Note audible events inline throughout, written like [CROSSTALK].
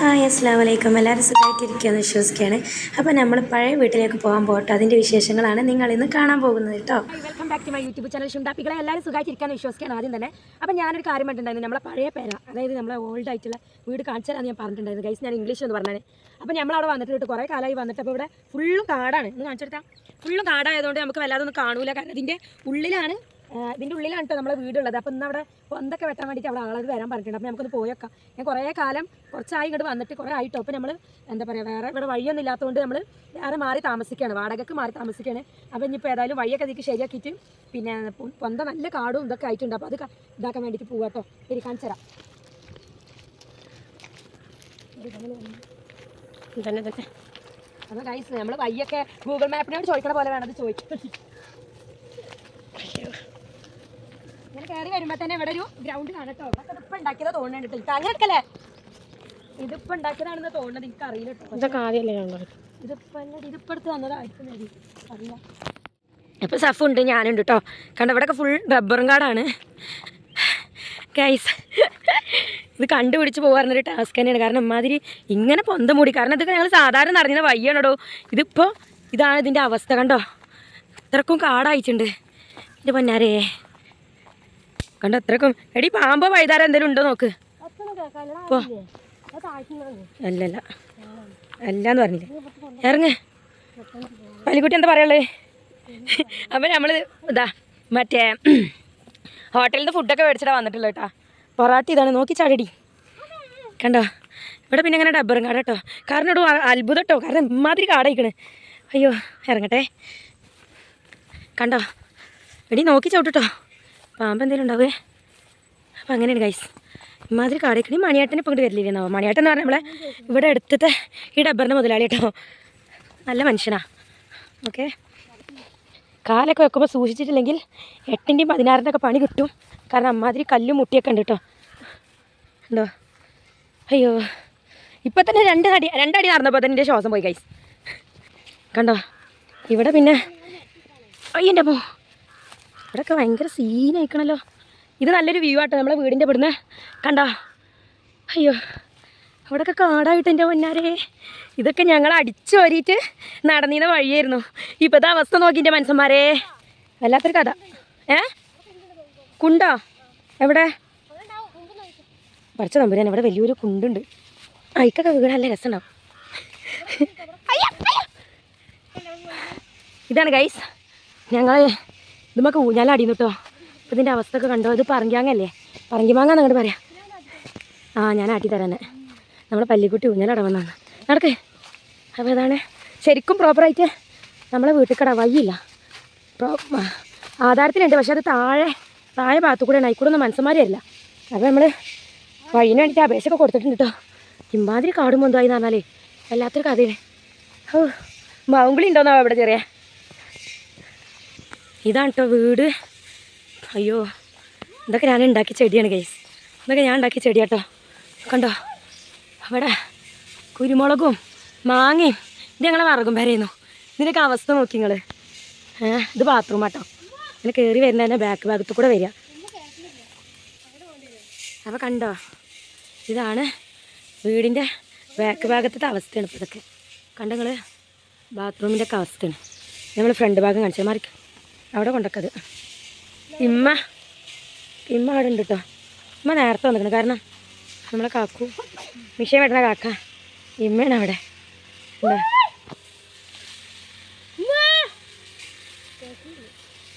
Hi അസ്സാം വലൈക്കും എല്ലാവരും സുഖമായിട്ടിരിക്കുകയെന്ന് വിശ്വസിക്കുകയാണ്. അപ്പോൾ നമ്മൾ പഴയ വീട്ടിലേക്ക് പോകാൻ പോകട്ടെ. അതിന്റെ വിശേഷങ്ങളാണ് നിങ്ങൾ ഇന്ന് കാണാൻ പോകുന്നത് കേട്ടോ. Welcome back to my YouTube channel ഷുണ്ടാപ്പികളെ എല്ലാവരും സുഖമായിട്ടിരിക്കാൻ വിശ്വസിക്കാൻ ആദ്യം തന്നെ. അപ്പോൾ ഞാനൊരു കാര്യം പറഞ്ഞിട്ടുണ്ടായിരുന്നു. നമ്മളെ പഴയ പേര. അതായത് നമ്മളെ ഓൾഡ് ആയിട്ടുള്ള വീട് കാണിച്ചു ഞാൻ പറഞ്ഞിട്ടുണ്ടായിരുന്നു. ഗൈസ് ഞാൻ ഇംഗ്ലീഷ് എന്ന് പറഞ്ഞത് നമ്മൾ നമ്മളവിടെ വന്നിട്ട് കുറേ കാലമായി വന്നിട്ട്. അപ്പോൾ ഇവിടെ ഫുള്ളും കാടാണ്. ഇന്ന് കാണിച്ചെടുത്താൽ ഫുള്ളും കാടായതുകൊണ്ട് നമുക്ക് വല്ലാതൊന്നും കാണൂല. കാരണം ഇതിന്റെ ഉള്ളിലാണ് ഇതിന്റെ ഉള്ളിലാണ് കേട്ടോ നമ്മളെ വീടുള്ളത്. അപ്പോൾ ഇന്ന് അവിടെ പൊന്തൊക്കെ വെട്ടാൻ വേണ്ടിയിട്ട് അവിടെ ആളത് വരാൻ പറഞ്ഞിട്ടുണ്ട്. അപ്പോൾ നമുക്കൊന്ന് പോയേക്കാം. ഞാൻ കുറേ കാലം കുറച്ചായി ഇങ്ങോട്ട് വന്നിട്ട് കുറേ ആയിട്ടോ. അപ്പോൾ നമ്മൾ എന്താ പറയുക വേറെ ഇവിടെ വഴിയൊന്നും ഇല്ലാത്തതുകൊണ്ട് നമ്മൾ വേറെ മാറി താമസിക്കുകയാണ് വാടകയ്ക്ക് മാറി താമസിക്കുകയാണ് അപ്പോൾ ഇനിയിപ്പോൾ ഏതായാലും വഴിയൊക്കെ അതിക്ക് ശരിയാക്കിയിട്ട് പിന്നെ പൊന്ത നല്ല കാടും ഇതൊക്കെ ആയിട്ടുണ്ട്. അപ്പോൾ അത് ഇതാക്കാൻ വേണ്ടിയിട്ട് പോവാട്ടോ ശരി കാണിച്ചു തരാം. തന്നെ തന്നെ അപ്പോൾ ഗൈസ് നമ്മൾ വയ്യൊക്കെ ഗൂഗിൾ മാപ്പിനോട് ചോദിക്കണ പോലെ വേണം അത് ചോദിക്കാൻ ഇങ്ങനെ കയറി വരുമ്പോ തന്നെ ഇവിടെ ഒരു ഗ്രൗണ്ട് കാണട്ടോ ഇപ്പൊ ഉണ്ടാക്കിയതാ തോന്നുന്നുണ്ട് എടുക്കല്ലേ ഇതിപ്പോൾ ഉണ്ടാക്കിയതാണെന്ന് തോന്നുന്നത് എനിക്ക് അറിയില്ല ഇതൊക്കെ ആദ്യമല്ലേ കണ്ടത് ഇതിപ്പോൾ എടുത്ത് വന്നതായിരിക്കും അറിയില്ല. അപ്പോൾ സഫുണ്ട് ഞാനുണ്ട് കേട്ടോ കണ്ട ഇവിടെയൊക്കെ ഫുൾ റബ്ബറും കാടാണ്. ഗൈസ് ഇത് കണ്ടുപിടിച്ച് പോകാറുന്നൊരു ടാസ്ക് തന്നെയാണ്. കാരണം ഇമാതിരി ഇങ്ങനെ പൊന്ത മൂടി കാരണം ഇതൊക്കെ ഞങ്ങൾ സാധാരണ നിറഞ്ഞ വയ്യാണോ ഇതിപ്പോൾ ഇതാണ് ഇതിന്റെ അവസ്ഥ കണ്ടോ? ഇത്രക്കും കാടായിട്ടുണ്ട്. എന്റെ പൊന്നാരേ. കണ്ടോ അത്രക്കും എടി പാമ്പോ വൈതാരം എന്തെങ്കിലും ഉണ്ടോ നോക്ക്. അല്ലല്ല. അല്ലാന്ന് പറഞ്ഞില്ലേ. ഇറങ്ങ്. പലിക്കുട്ടി എന്താ പറയുള്ളത് അപ്പം നമ്മൾ ഇതാ മറ്റേ ഹോട്ടലിൽ നിന്ന് ഫുഡൊക്കെ മേടിച്ചിട്ടാ വന്നിട്ടില്ല കേട്ടോ. പൊറാട്ട ഇതാണ്. നോക്കി ചാടടി. കണ്ടോ? ഇവിടെ പിന്നെ അങ്ങനെ ഡബ്ബറും കാട കേട്ടോ. കാരണം ഇവിടെ അത്ഭുതം കേട്ടോ. കാരണം ഇമാതിരി കാടയിക്കണ് അയ്യോ ഇറങ്ങട്ടെ. കണ്ടോ? എടി നോക്കി ചവിട്ടോ പാമ്പ് എന്തെങ്കിലും ഉണ്ടാവേ? അപ്പം അങ്ങനെയാണ് ഗൈസ് ഇമാതിരി കാടേക്കണി മണിയാട്ടനെ ഇപ്പം ഇങ്ങോട്ട് വരില്ലായിരുന്നാവോ മണിയാട്ടൻ എന്ന് പറഞ്ഞാൽ നമ്മളെ ഇവിടെ അടുത്തത്തെ ഈ ഡബ്ബറിന്റെ മുതലാളി കേട്ടോ നല്ല മനുഷ്യനാ. ഓക്കെ? കാലൊക്കെ വെക്കുമ്പോൾ സൂക്ഷിച്ചിട്ടില്ലെങ്കിൽ എട്ടിന്റെയും പതിനാറിന്റെ ഒക്കെ പണി കിട്ടും. കാരണം അമ്മാതിരി കല്ലും മുട്ടിയൊക്കെ ഉണ്ട് കേട്ടോ ഉണ്ടോ? അയ്യോ. ഇപ്പം തന്നെ രണ്ട് അടി രണ്ടടി നടന്നപ്പോൾ തന്നെ എന്റെ ശ്വാസം പോയി കൈസ് കണ്ടോ? ഇവിടെ പിന്നെ അയ്യന്റെ പോ ഇവിടെയൊക്കെ ഭയങ്കര സീനായിക്കണല്ലോ ഇത് നല്ലൊരു വ്യൂ ആട്ടോ നമ്മളെ വീടിന്റെ ഇവിടുന്ന്. കണ്ടോ? അയ്യോ അവിടെയൊക്കെ കാടായിട്ട് എന്റെ പൊന്നാരേ. ഇതൊക്കെ ഞങ്ങൾ അടിച്ചു വരിയിട്ട് നടന്നിരുന്ന വഴിയായിരുന്നു. ഇപ്പോഴത്തെ അവസ്ഥ നോക്കി എന്റെ മനസ്സന്മാരെ വല്ലാത്തൊരു കഥ. ഏ? കുണ്ടോ? എവിടെ? പഠിച്ച തമ്പുരാൻ ഇവിടെ വലിയൊരു കുണ്ടുണ്ട്. അയക്കൊക്കെ വീട് നല്ല രസമുണ്ടാവും. [LAUGHS] ഇതാണ് ഗൈസ് ഞങ്ങൾ ഇതുമൊക്കെ ഊഞ്ഞാലടിയുന്നു കേട്ടോ ഇപ്പം ഇതിന്റെ അവസ്ഥ ഒക്കെ കണ്ടോ? ഇത് പറങ്കിമാങ്ങല്ലേ പറങ്കിമാങ്ങ എന്നങ്ങോട്ട് പറയാം. ആ ഞാൻ ആട്ടി തരാനെ. നമ്മളെ പല്ലിക്കുട്ടി ഊഞ്ഞാലടവെന്നാണ് നടക്കേ. അപ്പോൾ ഇതാണ് ശരിക്കും പ്രോപ്പറായിട്ട് നമ്മളെ വീട്ടിൽ കട വഴിയില്ല. പ്രോ ആധാരത്തിലുണ്ട്. പക്ഷെ അത് താഴെ താഴെ ഭാഗത്തു കൂടെ ആയിക്കൂടെ ഒന്നും മനസ്സന്മാരെ അല്ല അപ്പോൾ നമ്മൾ വഴിന് വേണ്ടിയിട്ട് അപേക്ഷയൊക്കെ കൊടുത്തിട്ടുണ്ട് കേട്ടോ ഇമ്മാതിരി കാടും മൊന്തമായി എന്ന് പറഞ്ഞാലേ. വല്ലാത്തൊരു കഥയാണ്. ഓ മാവുംകുളി ഉണ്ടോന്നാവോ ഇവിടെ ചെറിയ? ഇതാണ് കേട്ടോ വീട്. അയ്യോ ഇതൊക്കെ ഞാൻ ഉണ്ടാക്കിയ ചെടിയാണ് ഗൈസ് ഇതൊക്കെ ഞാൻ ഉണ്ടാക്കിയ ചെടിയാട്ടോ. കണ്ടോ? അവിടെ കുരുമുളകും മാങ്ങയും ഇത് ഞങ്ങളെ വറകും വരെയുന്നു ഇതിന്റെയൊക്കെ അവസ്ഥ നോക്കി നിങ്ങൾ ഇത് ബാത്റൂം ആട്ടോ. ഇങ്ങനെ കയറി വരുന്ന തന്നെ ബാക്ക് ഭാഗത്ത് കൂടെ വരിക. അപ്പോൾ കണ്ടോ? ഇതാണ് വീടിന്റെ ബാക്ക് ഭാഗത്തെ അവസ്ഥയാണ് ഇപ്പോൾ കണ്ടോ നിങ്ങൾ ബാത്റൂമിന്റെ ഒക്കെ അവസ്ഥയാണ്. നമ്മൾ ഫ്രണ്ട് ഭാഗം കാണിച്ചാൽ മാറിക്ക് അവിടെ കൊണ്ടക്കത്. ഇമ്മ ഇമ്മ അവിടെ ഉണ്ട് കേട്ടോ ഇമ്മ നേരത്തെ വന്നിക്കണം. കാരണം നമ്മളെ കാക്കു മിഷേ വെട്ടണ കാക്ക ഇമ്മയാണ് അവിടെ.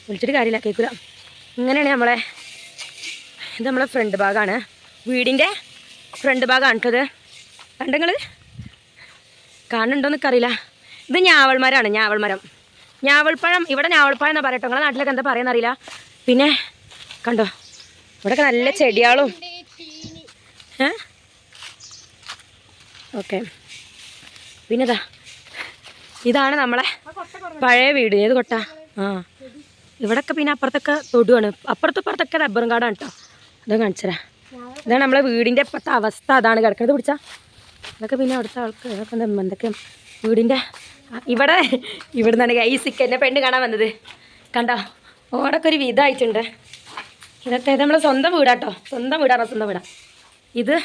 വിളിച്ചിട്ട് കാര്യമില്ല കേൾക്കില്ല ഇങ്ങനെയാണ് നമ്മളെ ഇത് നമ്മളെ ഫ്രണ്ട് ഭാഗമാണ് വീടിന്റെ ഫ്രണ്ട് ഭാഗമാണ് കേട്ടത് കണ്ടങ്ങൾ കാണുന്നുണ്ടോ എന്നൊക്കെ അറിയില്ല ഇത് ഞാവൾമരമാണ് ഞാവൾമരം ഞാവൾപ്പഴം ഇവിടെ ഞാവൾപ്പഴം എന്നാ പറയട്ടോ? നിങ്ങളെ നാട്ടിലൊക്കെ എന്താ പറയുന്നറിയില്ല? പിന്നെ കണ്ടോ? ഇവിടെയൊക്കെ നല്ല ചെടികളും ഓക്കെ. പിന്നെതാ ഇതാണ് നമ്മളെ പഴയ വീട്. ഏത് കൊട്ട? ആ. ഇവിടൊക്കെ പിന്നെ അപ്പുറത്തൊക്കെ തൊടുവാണ്. അപ്പുറത്തും ഇപ്പുറത്തൊക്കെ റബ്ബറും കാടാണ് കേട്ടോ അത് കാണിച്ചരാ. ഇതാണ് നമ്മളെ വീടിന്റെ ഇപ്പോഴത്തെ അവസ്ഥ. അതാണ് കിടക്കുന്നത് പിടിച്ചാ. അതൊക്കെ പിന്നെ അവിടുത്തെ ആൾക്ക് ഇതൊക്കെ എന്തൊക്കെ വീടിന്റെ ഇവിടെ ഇവിടെ നിന്നാണ് സിക്ക് എന്നെ പെണ്ണ് കാണാൻ വന്നത്. കണ്ടോ? ഓടൊക്കെ ഒരു വിധമായിട്ടുണ്ട് ഇതൊക്കെ ഇത് നമ്മളെ സ്വന്തം വീടാട്ടോ. സ്വന്തം വീടാണോ? സ്വന്തം വീടാ. ഇത്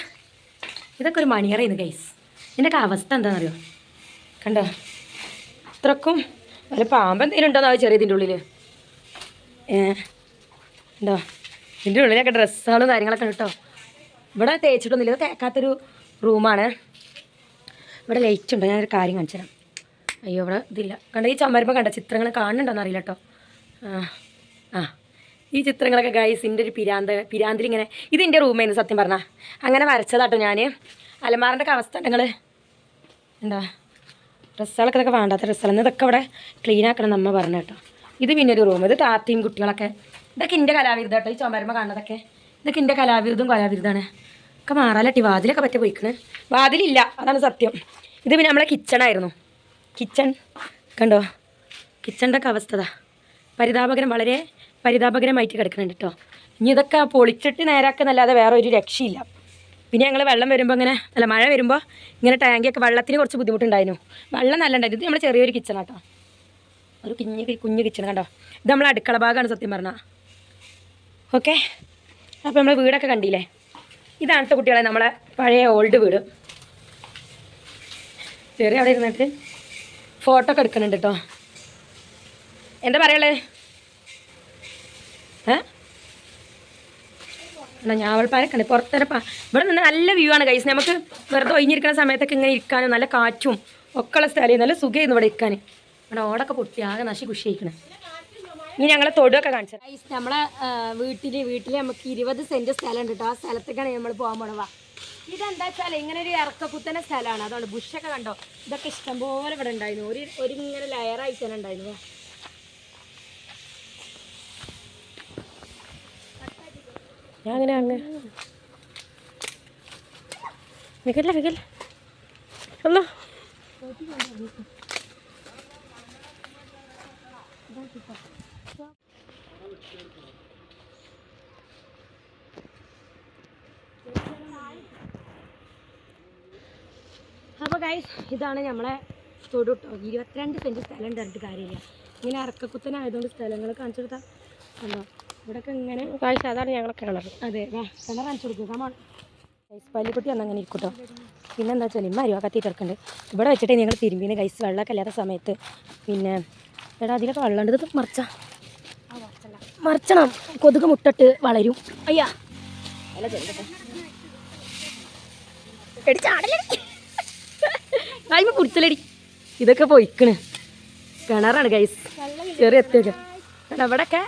ഇതൊക്കെ ഒരു മണിയറയുന്നു ഗൈസ് ഇതിന്റെയൊക്കെ അവസ്ഥ എന്താണെന്നറിയോ കണ്ടോ? ഇത്രക്കും വല്ല പാമ്പ് എന്തെങ്കിലും ഉണ്ടോന്നാവും ചെറിയ ഇതിന്റെ ഉള്ളിൽ ഉണ്ടോ ഇതിന്റെ ഉള്ളിലൊക്കെ ഡ്രസ്സുകളും കാര്യങ്ങളൊക്കെ ഉണ്ട് കേട്ടോ. ഇവിടെ തേച്ചിട്ടൊന്നുമില്ല. ഇത് തേക്കാത്തൊരു റൂമാണ് ഇവിടെ ലൈറ്റ് ഉണ്ടോ. ഞാനൊരു കാര്യം കാണിച്ചു തരാം അയ്യോ അവിടെ ഇതില്ല. കണ്ട ഈ ചമ്മരുമ്പോൾ കണ്ട ചിത്രങ്ങൾ കാണുന്നുണ്ടോന്ന് അറിയില്ല കേട്ടോ ആ. ഈ ചിത്രങ്ങളൊക്കെ ഗൈസ് എന്റെ ഒരു പിരാന്ത പിരാന്തിൽ ഇങ്ങനെ ഇത് എന്റെ റൂമായിരുന്നു സത്യം പറഞ്ഞാൽ അങ്ങനെ വരച്ചതാട്ടോ ഞാൻ അലമാറിന്റെ അവസ്ഥ നിങ്ങൾ എന്താ? ഡ്രസ്സുകളൊക്കെ ഇതൊക്കെ വേണ്ടാത്ത ഡ്രസ്സുകൾ ഇതൊക്കെ ഇവിടെ ക്ലീൻ ആക്കണം നമ്മ പറഞ്ഞു കേട്ടോ. ഇത് പിന്നെ ഒരു റൂം ഇത് താത്തയും കുട്ടികളൊക്കെ. ഇതൊക്കെ എന്റെ കലാവിരുദ്ധം കേട്ടോ. ഈ ചുമരുമ കാണുന്നതൊക്കെ. ഇതൊക്കെ എന്റെ കലാവിരുദ്ധം കലാവിരുദ്ധമാണ് ഒക്കെ മാറാലട്ടി വാതിലൊക്കെ പറ്റി പോയിക്കണ്. വാതിലില്ല. അതാണ് സത്യം. ഇത് പിന്നെ നമ്മളെ കിച്ചണായിരുന്നു കിച്ചൺ. കണ്ടോ? കിച്ചണിന്റെ ഒക്കെ അവസ്ഥ. പരിതാപകരം വളരെ പരിതാപകരമായിട്ട് കിടക്കുന്നുണ്ട് കേട്ടോ. ഇനി ഇതൊക്കെ പൊളിച്ചിട്ട് നേരാക്കുന്നല്ലാതെ വേറെ ഒരു രക്ഷയില്ല. പിന്നെ ഞങ്ങൾ വെള്ളം വരുമ്പോൾ ഇങ്ങനെ അല്ല മഴ വരുമ്പോൾ ഇങ്ങനെ ടാങ്കിയൊക്കെ വെള്ളത്തിന് കുറച്ച് ബുദ്ധിമുട്ടുണ്ടായിരുന്നു. വെള്ളം നല്ല ഉണ്ടായിരുന്നു. ഇത് നമ്മൾ ചെറിയൊരു കിച്ചൺ കേട്ടോ. ഒരു കുഞ്ഞ് കുഞ്ഞ് കിച്ചൺ കണ്ടോ? ഇത് നമ്മൾ അടുക്കള ഭാഗമാണ് സത്യം പറഞ്ഞാൽ ഓക്കെ? അപ്പോൾ നമ്മൾ വീടൊക്കെ കണ്ടില്ലേ? ഇതാണ് കുട്ടികളെ നമ്മളെ പഴയ ഓൾഡ് വീട്. ചെറിയ അവിടെ ഇരുന്നിട്ട് ഫോട്ടോ ഒക്കെ എടുക്കുന്നുണ്ട് കേട്ടോ എന്താ പറയുള്ളേ ഏ? എന്നാ ഞാവൾപ്പാരൊക്കെ ഉണ്ട് പുറത്തിറപ്പാ ഇവിടെ നിന്ന് നല്ല വ്യൂ ആണ് കൈസ് നമുക്ക് വെറുതെ ഒഴിഞ്ഞിരിക്കുന്ന സമയത്തൊക്കെ ഇങ്ങനെ ഇരിക്കാനും നല്ല കാറ്റും ഒക്കെ ഉള്ള സ്ഥലം നല്ല സുഖമായിരുന്നു ഇവിടെ ഇരിക്കാൻ. ഇവിടെ ഓടൊക്കെ പൊട്ടി ആകെ നശി കുഷിയിക്കണേ ഇനി ഞങ്ങളെ തൊടുവൊക്കെ കാണിച്ചത് നമ്മളെ വീട്ടിൽ വീട്ടിൽ നമുക്ക് ഇരുപത് സെന്റ് സ്ഥലം ഉണ്ട് കേട്ടോ ആ സ്ഥലത്തേക്കാണ് നമ്മൾ പോകാൻ പോണവാ ഇതെന്താ വെച്ചാൽ ഇങ്ങനെ ഒരു ഇറക്കക്കുത്തന സ്ഥലമാണ്. അതുകൊണ്ട് ബുഷൊക്കെ കണ്ടോ? ഇതൊക്കെ ഇഷ്ടംപോലെ ഇവിടെ ഉണ്ടായിരുന്നു. ഒരു ഒരു ഇങ്ങനെ ലെയറായി തന്നെ ഉണ്ടായിരുന്നു. ഞാൻ അങ്ങനെ അങ്ങ് മികല്ല മികല്ല അല്ലോ അപ്പോൾ ഗൈസ് ഇതാണ് നമ്മളെ തൊടു കേട്ടോ ഇരുപത്തിരണ്ട് സെന്റ് സ്ഥലം ഉണ്ട് പറഞ്ഞിട്ട് കാര്യമില്ല. ഇങ്ങനെ അറക്കക്കുത്തനായതുകൊണ്ട് സ്ഥലങ്ങൾ കാണിച്ചു കൊടുത്താൽ കണ്ടോ? ഇവിടെയൊക്കെ ഇങ്ങനെ ഗൈസ് അതാണ് ഞങ്ങളെ കിണർ അതെ വാ കിണർ കാണിച്ചു കൊടുക്കുക കമോൺ ഗൈസ് പല്ലിക്കുട്ടി അന്ന് അങ്ങനെ ഇരിക്കട്ടോ. പിന്നെ എന്താ വെച്ചാൽ ഇമ്മ അരിവാ കത്തി കിടക്കുന്നുണ്ട് ഇവിടെ വെച്ചിട്ട് ഞങ്ങൾ തിരുമ്പിന് ഗൈസ് വെള്ളമൊക്കെ ഇല്ലാത്ത സമയത്ത്. പിന്നെ എടാ അതിലൊക്കെ വെള്ളം ഇത് മറിച്ച. മറിച്ചണം. കൊതുക് മുട്ടിട്ട് വളരും. അയ്യാ. അല്ല ചെറുതട്ടെ എടി ചാടലടി കായ്മ കുടിച്ചലടി ഇതൊക്കെ പൊയ്ക്കണ്. കിണറാണ് ഗൈസ് ചെറിയ എത്തിയൊക്കെ ഇവിടെയൊക്കെ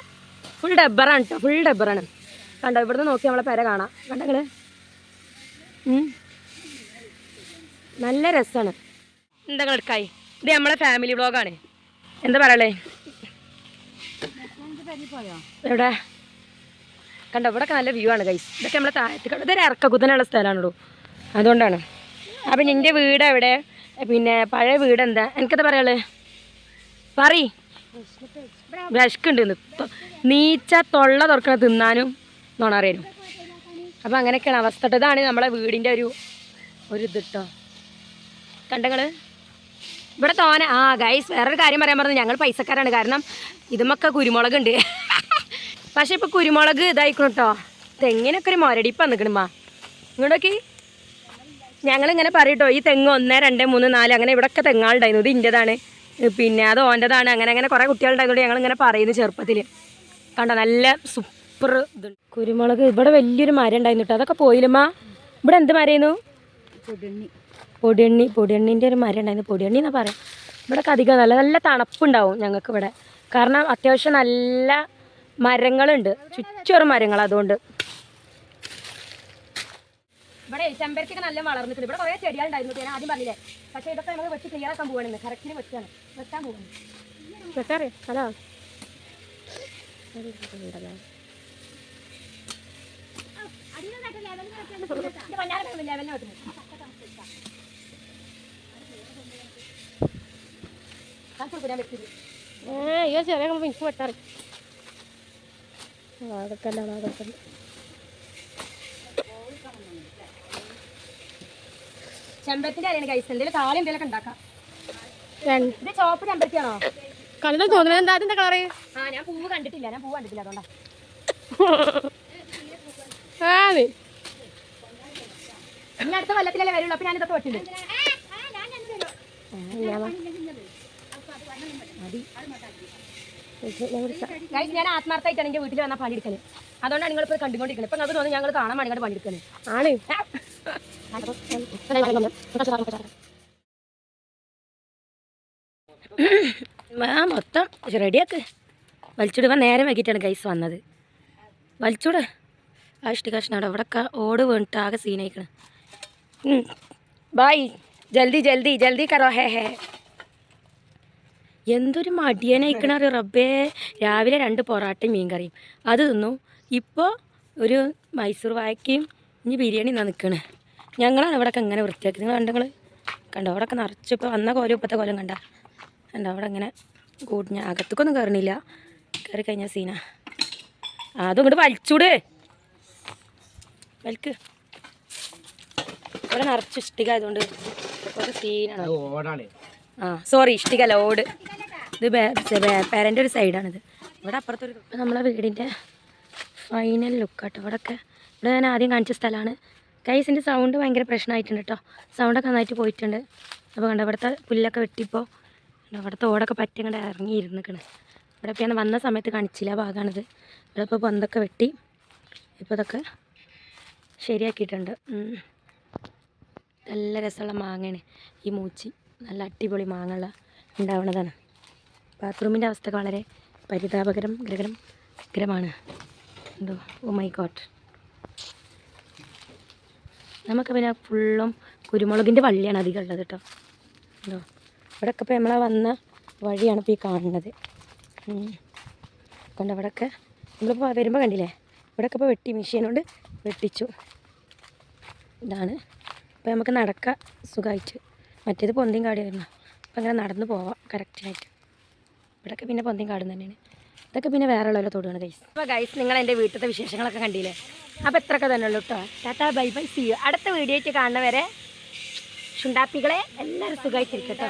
ഫുൾ ഡബ്ബറാണ് ഫുൾ ഡബ്ബറാണ്. കണ്ടോ ഇവിടുന്ന് നോക്കി നമ്മളെ പെര കാണാം. കണ്ടോ നിങ്ങൾ? ഉം. നല്ല രസമാണ് എന്താ എടുക്കായി? ഇത് നമ്മളെ ഫാമിലി വ്ളോഗാണ് എന്താ പറയളേ എവിടെ? കണ്ടോ ഇവിടെ നല്ല വ്യൂ ആണ് ഗൈസ് ഇതൊക്കെ നമ്മളെ താഴത്ത് ഇതൊരു ഇറക്കക്കുത്തനുള്ള സ്ഥലമാണല്ലോ അതുകൊണ്ടാണ്. അപ്പം നിന്റെ വീട് എവിടെ? പിന്നെ പഴയ വീട് എന്താ എനിക്കെന്താ പറയാൾ പറീ വിശക്കുണ്ട്. നീച്ച തൊള്ള തുറക്കണ തിന്നാനും നോണറിയാനും അപ്പം അങ്ങനെയൊക്കെയാണ് അവസ്ഥ ഇതാണ് നമ്മളെ വീടിന്റെ ഒരു ഒരു ഇത് കേട്ടോ കണ്ടങ്ങൾ? ഇവിടെ തോന ആ ഗൈസ് വേറൊരു കാര്യം പറയാൻ പറഞ്ഞു ഞങ്ങൾ പൈസക്കാരാണ്. കാരണം ഇതുമൊക്കെ കുരുമുളക് ഉണ്ട് പക്ഷെ ഇപ്പൊ കുരുമുളക് ഇതായിക്കണം കേട്ടോ തെങ്ങിനൊക്കെ ഒരു മൊരടിപ്പ് വന്നിക്കണമ്മ ഇങ്ങോട്ടൊക്കെ ഞങ്ങളിങ്ങനെ പറയട്ടോ ഈ തെങ്ങ് ഒന്ന് രണ്ട് മൂന്ന് നാല് അങ്ങനെ ഇവിടെയൊക്കെ തെങ്ങാളുണ്ടായിരുന്നു ഇത് ഇന്റെതാണ് പിന്നെ അത് ഓന്റെതാണ് അങ്ങനെ അങ്ങനെ കുറേ കുട്ടികളുണ്ടായതുകൊണ്ട് ഞങ്ങളിങ്ങനെ പറയുന്നു ചെറുപ്പത്തിൽ കണ്ടോ നല്ല സൂപ്പർ ഇതുണ്ട് കുരുമുളക് ഇവിടെ വലിയൊരു മരം ഉണ്ടായിരുന്നു കേട്ടോ അതൊക്കെ പോയില്ലമ്മ ഇവിടെ എന്ത് മരമായിരുന്നു? പൊടിയണ്ണി പൊടിയണ്ണി പൊടിയണ്ണിന്റെ ഒരു മരം ഉണ്ടായിരുന്നു പൊടിയണ്ണി എന്നാ പറയാം. ഇവിടെയൊക്കെ അധികം നല്ല നല്ല തണുപ്പുണ്ടാവും ഞങ്ങൾക്ക് ഇവിടെ. കാരണം അത്യാവശ്യം നല്ല മരങ്ങളുണ്ട് ചുറ്റൊരു മരങ്ങൾ അതുകൊണ്ട്. ഇവിടെ ചെമ്പരത്തിക്ക് നല്ല വളർന്നിട്ടുണ്ട്. ഇവിടെ കുറേ ചെടികളുണ്ടായിരുന്നു ഞാൻ ആദ്യം പറഞ്ഞില്ലേ. പക്ഷേ ഇതൊക്കെ നമ്മൾ വെച്ച് ക്ലിയർ ആക്കാൻ പോവാണ് കറക്റ്റിന് വെച്ചാണ്. വെക്കാൻ പോവാണ്. വെട്ടാറേ ഹലോ? ഏ അയ്യോ ചെറിയ വെട്ടാറ് അതൊക്കെ അല്ല അതൊക്കെ ചെമ്പരത്തിന്റെ അറിയാണ് കൈസ് എന്തെങ്കിലും താളി എന്തെങ്കിലും ഉണ്ടാക്കാം. ഇത് ചോപ്പ് ചെമ്പരത്തിയാണോ? കണ്ടിട്ട് തോന്നുന്നത് എന്താ? അതിന്റെ കളറ് ആ ഞാൻ പൂവ് കണ്ടിട്ടില്ല. ഞാൻ പൂവ് കണ്ടിട്ടില്ല അതുകൊണ്ടാ. ഇനി അടുത്ത കൊല്ലത്തിലല്ലേ വരുള്ളൂ. അപ്പൊ ഞാനിതൊക്കെ വെച്ചിട്ടുണ്ട് ഞാൻ ആത്മാർത്ഥമായിട്ടാണ് എന്റെ വീട്ടിൽ വന്ന പണിയെടുക്കൽ. അതുകൊണ്ടാണ് നിങ്ങൾ ഇപ്പോൾ കണ്ടുകൊണ്ടിരിക്കുന്നത് ഇപ്പൊ നിങ്ങൾക്ക് തോന്നുന്നു ഞങ്ങൾ കാണാൻ വേണ്ടി പണിയെടുക്കൽ. പണിയെടുക്കുന്നത് ആണ് [LAUGHS] മൊത്തം റെഡിയാക്ക്. വലിച്ചിടുമ്പോൾ നേരം വൈകിട്ടാണ് ഗൈസ് വന്നത്. വലിച്ചൂട് ആ ഇഷ്ടി അവിടെ ഇവിടെയൊക്കെ ഓട് വീണിട്ട് ആകെ സീനായിക്കണ് ബായ് ജൽദി ജൽദി ജൽദി കറോ ഹേ ഹേ. എന്തൊരു മടിയനയിക്കണ റബ്ബേ. രാവിലെ രണ്ട് പൊറാട്ടയും മീൻ കറിയും അത് തിന്നു. ഇപ്പോൾ ഒരു മൈസൂർ വായക്കയും ഇനി ബിരിയാണി എന്നാ നിൽക്കണേ ഞങ്ങളാണ് ഇവിടെയൊക്കെ ഇങ്ങനെ വൃത്തിയാക്കി. നിങ്ങൾ കണ്ടങ്ങൾ കണ്ടോ? അവിടെയൊക്കെ നിറച്ചിപ്പോൾ വന്ന കോലം ഇപ്പോഴത്തെ കോലം കണ്ട. കണ്ടോ? അവിടെ ഇങ്ങനെ കൂടിഞ്ഞ അകത്തേക്കൊന്നും കയറണില്ല കയറി കഴിഞ്ഞാൽ സീന. അതും ഇങ്ങോട്ട് വലിച്ചൂടേ. വലിക്ക്. ഇവിടെ നിറച്ച് ഇഷ്ടിക ആയതുകൊണ്ട് ഒരു സീനാണ് ആ സോറി ഇഷ്ടിക അല്ല ഓട്. ഇത് പേരന്റെ ഒരു സൈഡാണിത് ഇവിടെ അപ്പുറത്തൊരു നമ്മളെ വീടിന്റെ ഫൈനൽ ലുക്കാട്ടോ ഇവിടെയൊക്കെ ഇവിടെ ഞാൻ ആദ്യം കാണിച്ച സ്ഥലമാണ്. കൈസിന്റെ സൗണ്ട് ഭയങ്കര പ്രശ്നമായിട്ടുണ്ട് കേട്ടോ. സൗണ്ടൊക്കെ നന്നായിട്ട് പോയിട്ടുണ്ട്. അപ്പോൾ കണ്ടോ ഇവിടുത്തെ പുല്ലൊക്കെ വെട്ടിപ്പോൾ ഇവിടുത്തെ ഓടൊക്കെ പറ്റി അങ്ങോട്ട് ഇറങ്ങിയിരുന്നിക്കണ്. ഇവിടെ ഇപ്പോൾ ഞാൻ വന്ന സമയത്ത് കാണിച്ചില്ല ഭാഗമാണിത്. ഇവിടെ ഇപ്പോൾ പന്തൊക്കെ വെട്ടി. ഇപ്പോൾ ഇതൊക്കെ ശരിയാക്കിയിട്ടുണ്ട്. നല്ല രസമുള്ള മാങ്ങയാണ് ഈ മൂച്ചി. നല്ല അടിപൊളി മാങ്ങ ഉണ്ടാവുന്നതാണ്. ബാത്റൂമിന്റെ അവസ്ഥ വളരെ പരിതാപകരം ഗ്രഹരം ഗ്രഹമാണ് എന്തോ? ഓ മൈ ഗോഡ് നമുക്ക് പിന്നെ ഫുള്ളും കുരുമുളകിന്റെ വള്ളിയാണ് അധികം ഉള്ളത് കേട്ടോ എന്തോ ഇവിടെയൊക്കെ ഇപ്പോൾ നമ്മളെ വന്ന വഴിയാണ് ഇപ്പോൾ ഈ കാണുന്നത്. കൊണ്ട് അവിടെയൊക്കെ നമ്മളിപ്പോൾ വരുമ്പോൾ കണ്ടില്ലേ? ഇവിടെയൊക്കെ ഇപ്പോൾ വെട്ടി മെഷീൻ കൊണ്ട് വെട്ടിച്ചു. ഇതാണ്. അപ്പോൾ നമുക്ക് നടക്കാം സുഖമായിട്ട്. മറ്റേത് പൊന്തിയും കാടിയായിരുന്നു അപ്പോൾ അങ്ങനെ നടന്ന് പോവാം കറക്റ്റായിട്ട് ഇവിടെയൊക്കെ പിന്നെ പൊന്തിയും കാടും തന്നെയാണ്. ഇതൊക്കെ പിന്നെ വേറെ ഉള്ളവരെ തൊടുകയാണ് ഗൈസ് അപ്പോൾ ഗൈസ് നിങ്ങൾ എന്റെ വീട്ടിലത്തെ വിശേഷങ്ങളൊക്കെ കണ്ടില്ലേ? അപ്പോൾ ഇത്രയൊക്കെ തന്നെ ഉള്ളൂ കേട്ടോ ടാറ്റാ ബൈ ബൈ സി അടുത്ത വീഡിയോ കാണുന്നവരെ ഷുണ്ടാപ്പികളെ എല്ലാവരും സുഖമായിട്ടിരിക്കട്ടോ